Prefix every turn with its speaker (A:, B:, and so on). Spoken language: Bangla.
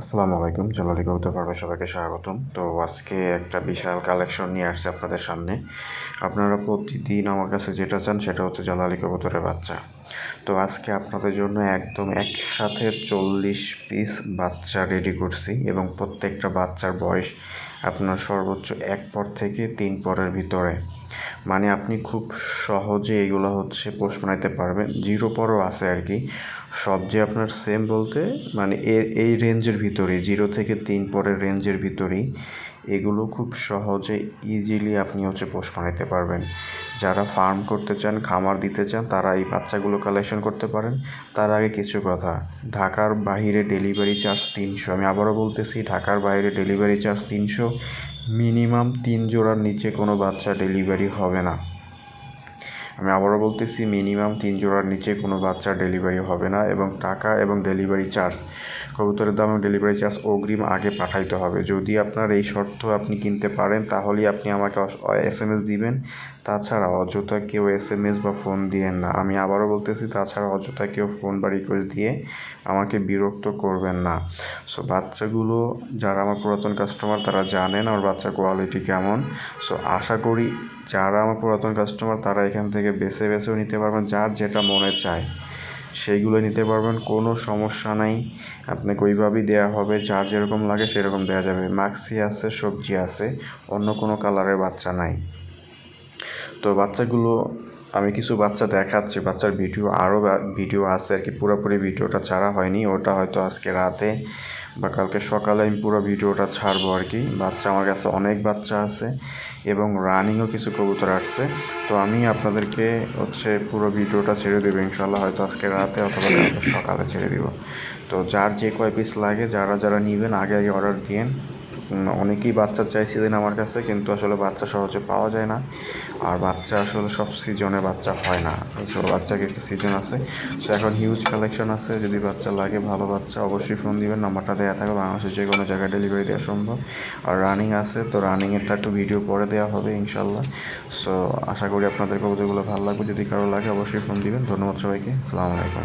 A: আসসালামু আলাইকুম, জালালি কবুতর পারবে সবাইকে স্বাগতম। তো আজকে একটা বিশাল কালেকশন নিয়ে আসছে আপনাদের সামনে। আপনারা প্রতিদিন আমার কাছে যেটা চান সেটা হচ্ছে জালালি কবুতরের বাচ্চা। তো আজকে আপনাদের জন্য একদম একসাথে চল্লিশ পিস বাচ্চা রেডি করছি এবং প্রত্যেকটা বাচ্চার বয়স আপনার সর্বোচ্চ এক পর থেকে তিন পরের ভিতরে। মানে আপনি খুব সহজে এগুলো হচ্ছে পোষ বানাইতে পারবেন। জিরো পরও আছে আর কি। সব যে আপনার সেম বলতে মানে এর এই রেঞ্জের ভিতরেই, জিরো থেকে তিন পরের রেঞ্জের ভিতরেই এগুলো খুব সহজে ইজিলি আপনি হচ্ছে পোষ বানাইতে পারবেন। যারা ফার্ম করতে চান, খামার দিতে চান, তারা এই বাচ্চাগুলো কালেকশন করতে পারেন। তার আগে কিছু কথা, ঢাকার বাইরে ডেলিভারি চার্জ তিনশো। আমি আবারও বলতেছি, ঢাকার বাইরে ডেলিভারি চার্জ তিনশো। মিনিমাম তিন জোড়ার নিচে কোনো বাচ্চা ডেলিভারি হবে না। আমি আবারও বলতেছি মিনিমাম তিন জোড়ার নিচে কোনো বাচ্চার ডেলিভারি হবে না এবং টাকা এবং ডেলিভারি চার্জ কবুতরের দাম এবং ডেলিভারি চার্জ অগ্রিম আগে পাঠাইতে হবে। যদি আপনার এই শর্ত আপনি কিনতে পারেন, তাহলেই আপনি আমাকে এস এম এস দিবেন। তাছাড়া অযথা কেউ এস এম এস বা ফোন দিয়েন না। আমি আবারও বলতেছি, তাছাড়া অযথা কেউ ফোন বা রিকোয়েস্ট দিয়ে আমাকে বিরক্ত করবেন না। সো বাচ্চাগুলো যারা আমার পুরাতন কাস্টমার তারা জানেন আমার বাচ্চার কোয়ালিটি কেমন। সো আশা করি যারা আমার পুরাতন কাস্টমার তারা এখান থেকে বেছে বেছেও নিতে পারবেন, যার যেটা মনে চায়। সেইগুলো নিতে পারবেন, কোনো সমস্যা নাই। আপনাকে ওইভাবেই দেওয়া হবে, যার যেরকম লাগে সেরকম দেওয়া যাবে। মাক্সি আছে, সবজি আছে, অন্য কোনো কালারের বাচ্চা নাই। তো বাচ্চাগুলো, আমি কিছু বাচ্চা দেখাচ্ছি, বাচ্চার ভিডিও আরও ভিডিও আছে আর কি, পুরোপুরি ভিডিওটা ছাড়া হয়নি, ওটা হয়তো আজকে রাতে বা কালকে সকালে আমি পুরো ভিডিওটা ছাড়বো আর কি। বাচ্চা আমার কাছে অনেক বাচ্চা আছে। এবং রানিংও কিছু কবুতর আসছে। তো আমি আপনাদেরকে হচ্ছে পুরো ভিডিওটা ছেড়ে দেবো। ইনশাল্লাহ হয়তো আজকে রাতে অথবা সকালে ছেড়ে দেবো। তো যার যে কয় পিস লাগে, যারা যারা নেবেন, আগে আগে অর্ডার দিয়েন। অনেকেই বাচ্চা চাইছিলেন আমার কাছে, কিন্তু আসলে বাচ্চা সহজে পাওয়া যায় না। আর বাচ্চা আসলে সব সিজনে বাচ্চা হয় না। আসলে বাচ্চাকে একটা সিজন আছে। তো এখন হিউজ কালেকশন আছে। যদি বাচ্চা লাগে, ভালো বাচ্চা, অবশ্যই ফোন দিবেন। নাম্বারটা দেওয়া থাকবে। বাংলাদেশের যে কোনো জায়গায় ডেলিভারি দেওয়া সম্ভব। আর রানিং আছে। তো রানিংয়েরটা একটু ভিডিও পরে দেওয়া হবে ইনশাল্লাহ সো আশা করি আপনাদের কবিতাগুলো ভালো লাগবে। যদি কারও লাগে, অবশ্যই ফোন দিবেন। ধন্যবাদ সবাইকে। আসসালামু আলাইকুম।